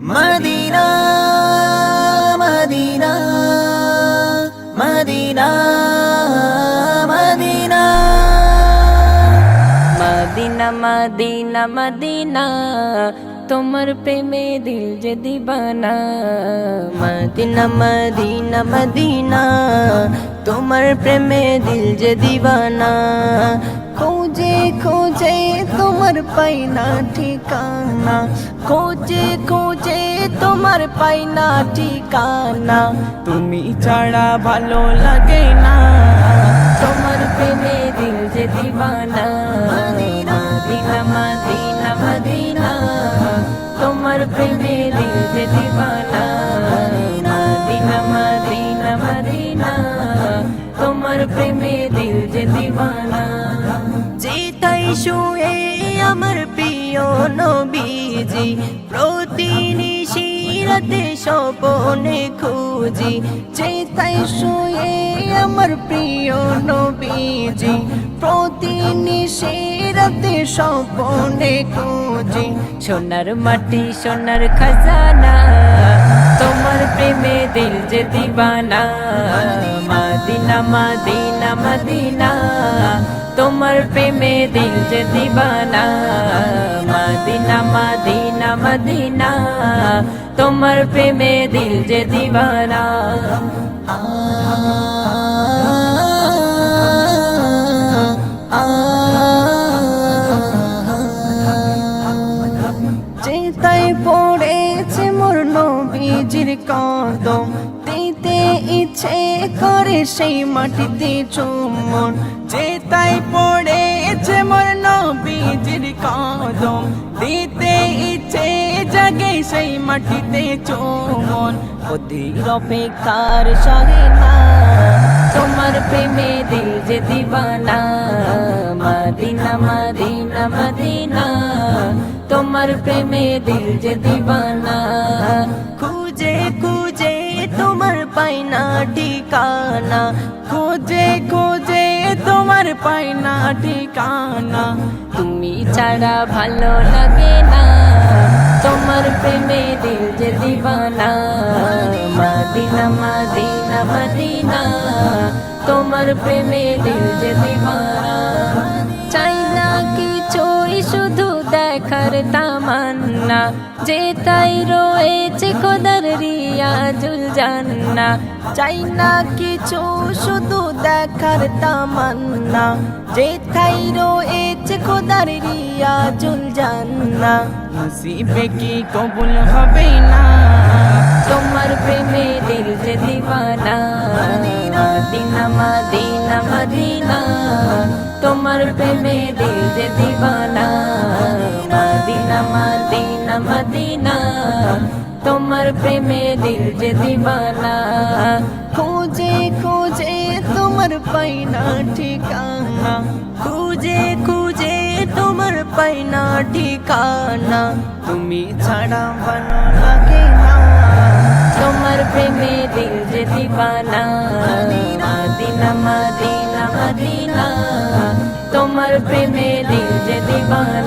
Medina Medina Medina Medina. Medina Medina Medina, তোমার প্রেমে দিল যে দিবানা। মদিনা মদিনা মদিনা তোমার প্রেমে দিল যে দিবানা। খোঁজে খোঁজে তোমার পাইনা ঠিকানা। খোঁজে খোঁজে তোমার পাইনা ঠিকানা। তুমি ছাড়া ভালো লাগে না। তোমার প্রেমে দিল যে দিবানা। তোমার প্রেমে দিল যে দিবানা। Medina Medina Medina. তোমার প্রেমে দিল যে দিবানা। যেতাই শুয়ে আমার প্রিয় নবীজি, প্রতিনিশি রাতে স্বপনে খুঁজি। চেতাই শুয়ে আমার প্রিয় নবীজি, প্রতিনিশি রাতে স্বপনে খুঁজি। সোনার মাটি, সোনার খাজানা। তোমার প্রেমে দিল যে দিবানা। মাদিনা মাদিনা মাদিনা। তোমার প্রেমে দিল যে দিবানা। মাদিনা মাদিনা মাদিনা। তোমার প্রেমে দিল যে দিবানা। কদম। দিতে ইচ্ছে করে সেই মাটিতে চুমন চেতাই পড়েছে মোর নবীজির কদম। দিতে ইচ্ছে জাগে সেই মাটিতে চুমন অধীর অপেক্ষার সহে না, তোমার প্রেমে দিল যে দিবানা। মাদিনা মাদিনা মাদিনা, তোমার প্রেমে দিল যে দিবানা। পাইনা ঠিকানা। খোঁজে খোঁজে তোমার পাইনা ঠিকানা। তুমি ছাড়া ভালো লাগে না। তোমার প্রেমে দিল যে দিবানা। মাদিনা মাদিনা মাদিনা। তোমার প্রেমে দিল যে দিবানা। চাই না কিছুই শুধু দেখার তামান্না যে তাই রয়েছে খোদার রিয়াজুল জান্না। চাই না কিছু শুধু দেখার তামান্না যে তাই রয়েছে খোদার রিয়াজুল জান্না। নসিবে কি কবুল হবে না? তোমার প্রেমে দিল যে দিবানা। Medina Medina Medina. তোমার প্রেমে দিল যে দিবানা। মদিনা মদিনা মদিনা তোমার প্রেমে দিল যে দিবানা খোঁজে খোঁজে তোমার পাইনা ঠিকানা খুঁজে খুঁজে তোমার পাইনা ঠিকানা তুমি ছাড়া ভালো লাগে না তোমার প্রেমে দিল যে দিবানা মদিনা মদিনা মদিনা তোমার প্রেমে দিল যে দিবানা